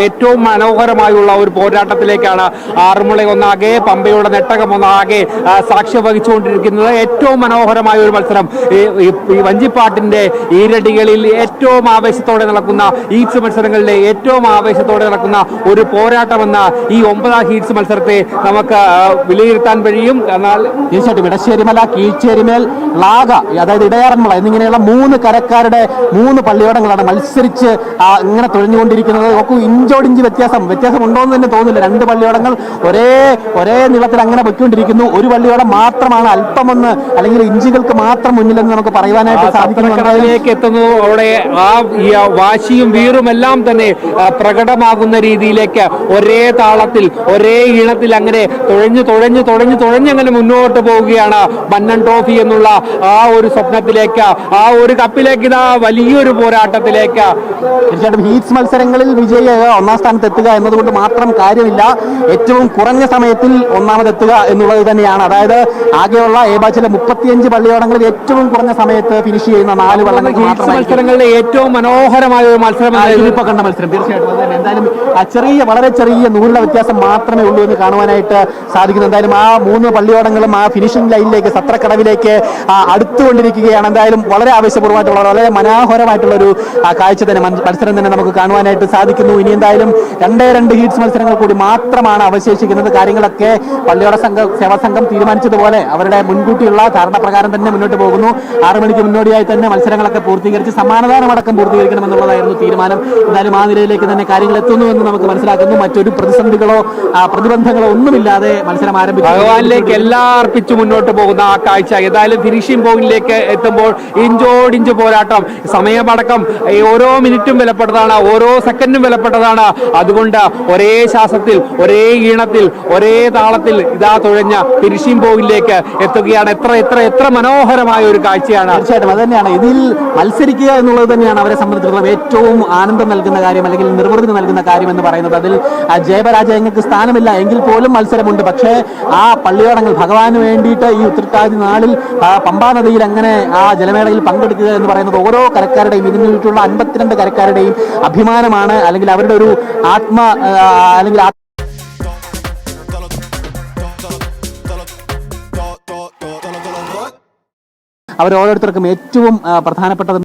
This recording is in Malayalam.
ഏറ്റവും മനോഹരമായുള്ള ഒരു പോരാട്ടത്തിലേക്കാണ് ആറന്മുള ഒന്നാകെ പമ്പയുടെ നെട്ടകം ഒന്നാകെ ആ, സാക്ഷ്യം വഹിച്ചുകൊണ്ടിരിക്കുന്നത്. ഏറ്റവും മനോഹരമായ ഒരു മത്സരം. ഈ വഞ്ചിപ്പാട്ടിന്റെ ഈരടികളിൽ ഏറ്റവും ആവേശത്തോടെ നടക്കുന്ന ഹീറ്റ്സ് മത്സരങ്ങളിലെ ഏറ്റവും ആവേശത്തോടെ നടക്കുന്ന ഒരു പോരാട്ടമെന്ന ഈ ഒമ്പതാം ഹീറ്റ്സ് മത്സരത്തെ നമുക്ക് വിലയിരുത്താൻ കഴിയും. എന്നാൽ തീർച്ചയായിട്ടും ഇടശ്ശേരിമല കീഴ്ച്ചേരിമേൽ ലാഗ അതായത് ഇടയാറന്മുള എന്നിങ്ങനെയുള്ള മൂന്ന് കരക്കാരുടെ മൂന്ന് പള്ളിയോടങ്ങളാണ് മത്സരിച്ച് ഇങ്ങനെ തുഴഞ്ഞുകൊണ്ടിരിക്കുന്നത് നോക്കൂ ഇഞ്ചോടിഞ്ച് വ്യത്യാസം. വ്യത്യാസം ഉണ്ടോ എന്ന് തന്നെ തോന്നുന്നില്ല. രണ്ട് പള്ളിയോടങ്ങൾ ഒരേ ഒരേ നീളത്തിൽ അങ്ങനെ പൊയ്ക്കൊണ്ടിരിക്കുന്നു. ഒരു പള്ളിയോടം മാത്രമാണ് അല്പമൊന്ന് അല്ലെങ്കിൽ ഇഞ്ചുകൾക്ക് മാത്രം മുന്നിലെന്ന് നമുക്ക് പറയുവാനായിട്ട് സാധിക്കുന്നുണ്ട് എത്തുന്നു അവിടെ ആ വാശിയും വീറും എല്ലാം തന്നെ പ്രകടമാകുന്ന രീതിയിലേക്ക് ഒരേ താളത്തിൽ ഒരേ ഈണത്തിൽ അങ്ങനെ തുഴഞ്ഞു തുഴഞ്ഞു തുഴഞ്ഞു തുഴഞ്ഞങ്ങനെ മുന്നോട്ട് പോവുകയാണ് മന്നൻ ട്രോഫി എന്നുള്ള ആ ഒരു സ്വപ്നത്തിലേക്ക് ആ ഒരു കപ്പിലേക്ക് ഇതാ വലിയൊരു പോരാട്ടത്തിലേക്ക്. തീർച്ചയായിട്ടും ഹീറ്റ്സ് മത്സരങ്ങളിൽ വിജയിയായ ഒന്നാം സ്ഥാനത്ത് എത്തുക എന്നതുകൊണ്ട് മാത്രം കാര്യമില്ല. ഏറ്റവും കുറഞ്ഞ സമയത്തിൽ ഒന്നാമതെത്തുക എന്നുള്ളത് തന്നെയാണ്. അതായത് ആകെയുള്ള എ ബാച്ചിലെ മുപ്പത്തിയഞ്ച് പള്ളിയോടങ്ങളിൽ ഏറ്റവും കുറഞ്ഞ സമയത്ത് ഫിനിഷ് ചെയ്യുന്ന നാല് വള്ളങ്ങൾക്ക് മത്സരങ്ങളിലെ ഏറ്റവും മനോഹരമായ ഒരു മത്സരം ഇപ്പൊ കണ്ട മത്സരം. തീർച്ചയായിട്ടും എന്തായാലും ആ ചെറിയ വളരെ ചെറിയ നൂറിലെ വ്യത്യാസം മാത്രമേ ഉള്ളൂ എന്ന് കാണുവാനായിട്ട് സാധിക്കുന്നു. എന്തായാലും ആ മൂന്ന് പള്ളിയോടങ്ങളും ആ ഫിനിഷിംഗ് ലൈനിലേക്ക് സത്രക്കടവിലേക്ക് അടുത്തുകൊണ്ടിരിക്കുകയാണ്. എന്തായാലും വളരെ ആവേശപൂർവമായിട്ടുള്ള വളരെ മനോഹരമായിട്ടുള്ള ഒരു കാഴ്ച തന്നെ മത്സരം തന്നെ നമുക്ക് കാണുവാനായിട്ട് സാധിക്കുന്നു. ഇനി എന്തായാലും രണ്ടേ രണ്ട് ഹീറ്റ്സ് മത്സരങ്ങൾ കൂടി മാത്രമാണ് അവശേഷിക്കുന്നത്. കാര്യങ്ങളൊക്കെ പള്ളിയോട സംഘം സേവാ സംഘം തീരുമാനിച്ചതുപോലെ അവരുടെ മുൻകൂട്ടിയുള്ള ധാരണ പ്രകാരം തന്നെ മുന്നോട്ട് പോകുന്നു. ആറു മണിക്ക് മുന്നോടിയായി തന്നെ മത്സരങ്ങളൊക്കെ പൂർത്തീകരിച്ച് സമ്മാനദാനം അടക്കം പൂർത്തീകരിക്കണമെന്നുള്ളതായിരുന്നു തീരുമാനം. എന്തായാലും ആ നിലയിലേക്ക് തന്നെ കാര്യങ്ങൾ എത്തുന്നു എന്ന് നമുക്ക് മനസ്സിലാക്കുന്നു. മറ്റൊരു പ്രതിസന്ധികളോ പ്രതിബന്ധങ്ങളോ ഒന്നുമില്ലാതെ മത്സരം ആരംഭിച്ചു. ഭഗവാനിലേക്ക് എല്ലാം അർപ്പിച്ചു മുന്നോട്ട് പോകുന്ന ആ കാഴ്ച ഏതായാലും ഫിനിഷിംഗ് പോയിന്റിലേക്ക് എത്തുമ്പോൾ ഇഞ്ചോടിഞ്ച് പോരാട്ടം സമയമടക്കം ഓരോ മിനിറ്റും വിലപ്പെട്ടതാണ് ഓരോ സെക്കൻഡും വിലപ്പെട്ടതാണ്. അതുകൊണ്ട് ഒരേ ശ്വാസത്തിൽ ഒരേ ഈണത്തിൽ ഒരേ താളത്തിൽ ഇതാ തുഴഞ്ഞ പിരിശീം പോവിലേക്ക് എത്തുകയാണ്. എത്ര എത്ര എത്ര മനോഹരമായ ഒരു കാഴ്ചയാണ്. തീർച്ചയായിട്ടും അത് തന്നെയാണ്. ഇതിൽ മത്സരിക്കുക എന്നുള്ളത് തന്നെയാണ് അവരെ സംബന്ധിച്ചിടത്തോളം ഏറ്റവും ആനന്ദം നൽകുന്ന കാര്യം അല്ലെങ്കിൽ നിർവൃതി നൽകുന്ന കാര്യം എന്ന് പറയുന്നത്. അതിൽ ജയപരാജയങ്ങൾക്ക് സ്ഥാനമില്ല. എങ്കിൽ പോലും മത്സരമുണ്ട്. പക്ഷേ ആ പള്ളിയോടങ്ങൾ ഭഗവാന് വേണ്ടിയിട്ട് ഈ ഉത്രട്ടാതി നാളിൽ പമ്പാ നദിയിൽ അങ്ങനെ ആ ജലമേളയിൽ പങ്കെടുക്കുക എന്ന് പറയുന്നത് ഓരോ കരക്കാരുടെയും ഇതിനുള്ള അൻപത്തിരണ്ട് കരക്കാരുടെയും അഭിമാനമാണ്. അല്ലെങ്കിൽ അവരുടെ ഒരു ആത്മ അല്ലെങ്കിൽ ഓരോരുത്തർക്കും ഏറ്റവും പ്രധാനപ്പെട്ടത്